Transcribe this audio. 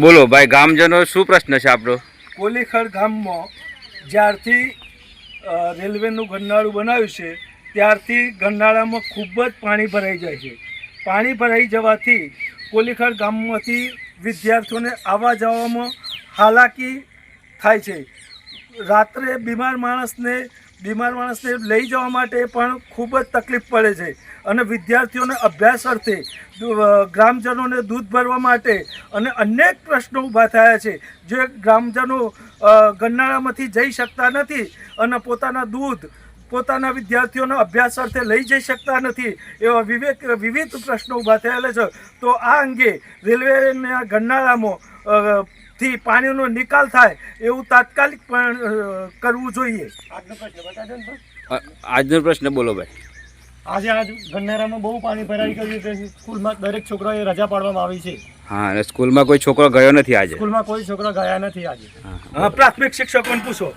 બોલો, ભાઈ, ગામજનો શું પ્રશ્ન છે આપણો? કોલીખડ ગામમાં જ્યારથી રેલવેનું ગરનાળું બનાવ્યું છે, ત્યારથી ગરનાળામાં ખૂબ જ પાણી ભરાઈ જાય છે. પાણી ભરાઈ જવાથી કોલીખડ ગામમાંથી વિદ્યાર્થીઓને આવવા જવામાં હાલાકી થાય છે. રાત્રે બીમાર માણસને બીમાર માણસને લઈ જવા માટે પણ ખૂબ જ તકલીફ પડે છે. અને વિદ્યાર્થીઓને અભ્યાસ અર્થે ગ્રામજનોને દૂધ ભરવા માટે અને અનેક પ્રશ્નો ઊભા થયા છે. જે ગ્રામજનો ગન્નાળામાંથી જઈ શકતા નથી અને પોતાના દૂધ પોતાના વિદ્યાર્થીઓનો અભ્યાસ અર્થે લઈ જઈ શકતા નથી એવા વિવેક વિવિધ પ્રશ્નો ઊભા થયેલા છે. તો આ અંગે રેલવેના ગરનાળામાં અ, થી પાણીનો નિકાલ થાય એવું તાત્કાલિક પણ કરવું જોઈએ. આજનો પ્રશ્ન બોલો ભાઈ. આજે આજ ગન્નેરામાં બહુ પાણી ભરાઈ ગયું છે. સ્કૂલમાં દરેક છોકરાએ રજા પાડવામાં આવી છે. હા અને સ્કૂલમાં કોઈ છોકરો ગયો નથી આજે. સ્કૂલમાં કોઈ છોકરા ગયા નથી આજે. પ્રાથમિક શિક્ષકોને પૂછો.